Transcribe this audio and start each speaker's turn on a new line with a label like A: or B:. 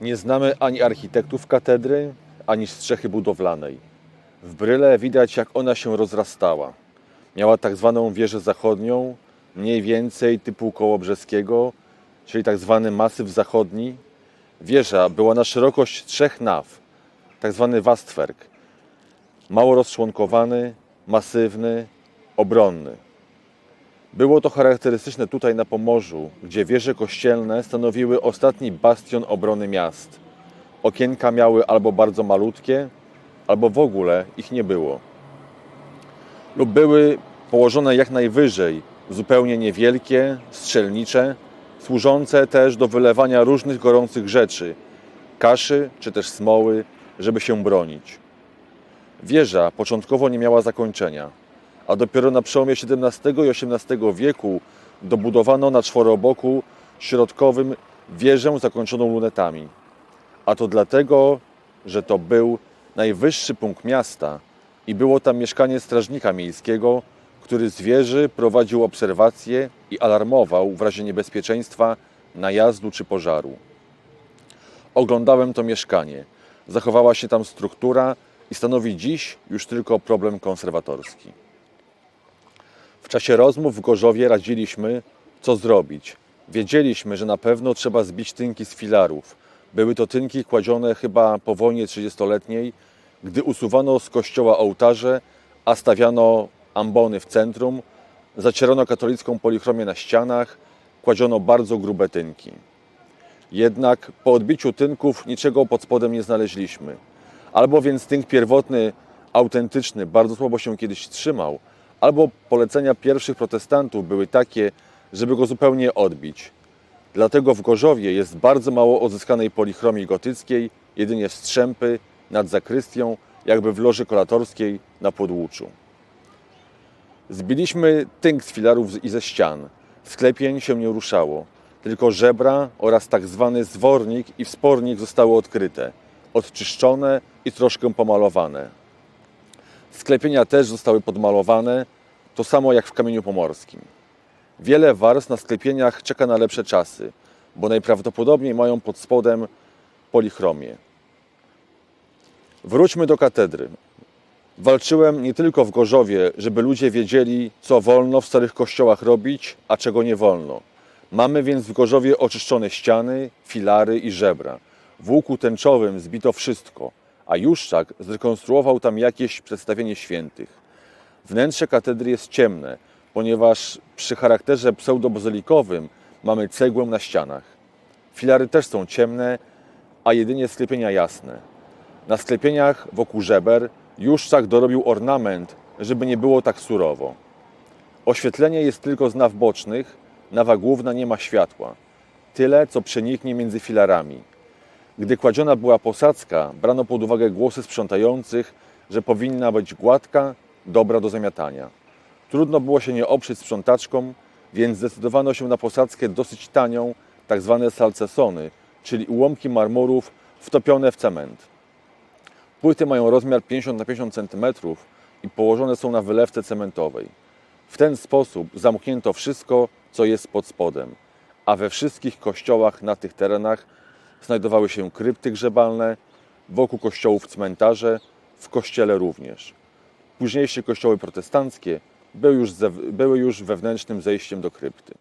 A: Nie znamy ani architektów katedry, ani strzechy budowlanej. W bryle widać, jak ona się rozrastała. Miała tak zwaną wieżę zachodnią, mniej więcej typu Kołobrzeskiego, czyli tak zwany masyw zachodni. Wieża była na szerokość trzech naw, tak zwany Wastwerk. Mało rozczłonkowany, masywny, obronny. Było to charakterystyczne tutaj na Pomorzu, gdzie wieże kościelne stanowiły ostatni bastion obrony miast. Okienka miały albo bardzo malutkie, albo w ogóle ich nie było. Lub były położone jak najwyżej, zupełnie niewielkie, strzelnicze, służące też do wylewania różnych gorących rzeczy, kaszy czy też smoły, żeby się bronić. Wieża początkowo nie miała zakończenia, a dopiero na przełomie XVII i XVIII wieku dobudowano na czworoboku środkowym wieżę zakończoną lunetami. A to dlatego, że to był najwyższy punkt miasta i było tam mieszkanie strażnika miejskiego, który z wieży prowadził obserwacje i alarmował w razie niebezpieczeństwa, najazdu czy pożaru. Oglądałem to mieszkanie. Zachowała się tam struktura i stanowi dziś już tylko problem konserwatorski. W czasie rozmów w Gorzowie radziliśmy, co zrobić. Wiedzieliśmy, że na pewno trzeba zbić tynki z filarów. Były to tynki kładzione chyba po wojnie 30-letniej, gdy usuwano z kościoła ołtarze, a stawiano ambony w centrum, zacierano katolicką polichromię na ścianach, kładziono bardzo grube tynki. Jednak po odbiciu tynków niczego pod spodem nie znaleźliśmy. Albo więc tynk pierwotny, autentyczny, bardzo słabo się kiedyś trzymał, albo polecenia pierwszych protestantów były takie, żeby go zupełnie odbić. Dlatego w Gorzowie jest bardzo mało odzyskanej polichromii gotyckiej, jedynie strzępy nad zakrystią, jakby w loży kolatorskiej na podłuczu. Zbiliśmy tynk z filarów i ze ścian. Sklepień się nie ruszało. Tylko żebra oraz tak zwany zwornik i wspornik zostały odkryte, odczyszczone i troszkę pomalowane. Sklepienia też zostały podmalowane, to samo jak w kamieniu pomorskim. Wiele warstw na sklepieniach czeka na lepsze czasy, bo najprawdopodobniej mają pod spodem polichromię. Wróćmy do katedry. Walczyłem nie tylko w Gorzowie, żeby ludzie wiedzieli, co wolno w starych kościołach robić, a czego nie wolno. Mamy więc w Gorzowie oczyszczone ściany, filary i żebra. W łuku tęczowym zbito wszystko, a Juszczak zrekonstruował tam jakieś przedstawienie świętych. Wnętrze katedry jest ciemne, ponieważ przy charakterze pseudobazylikowym mamy cegłę na ścianach. Filary też są ciemne, a jedynie sklepienia jasne. Na sklepieniach wokół żeber Juszczak dorobił ornament, żeby nie było tak surowo. Oświetlenie jest tylko z naw bocznych, nawa główna nie ma światła. Tyle, co przeniknie między filarami. Gdy kładziona była posadzka, brano pod uwagę głosy sprzątających, że powinna być gładka, dobra do zamiatania. Trudno było się nie oprzeć sprzątaczkom, więc zdecydowano się na posadzkę dosyć tanią, tak zwane salcesony, czyli ułamki marmurów wtopione w cement. Płyty mają rozmiar 50 na 50 cm i położone są na wylewce cementowej. W ten sposób zamknięto wszystko, co jest pod spodem, a we wszystkich kościołach na tych terenach znajdowały się krypty grzebalne, wokół kościołów cmentarze, w kościele również. Późniejsze kościoły protestanckie były już, były już wewnętrznym zejściem do krypty.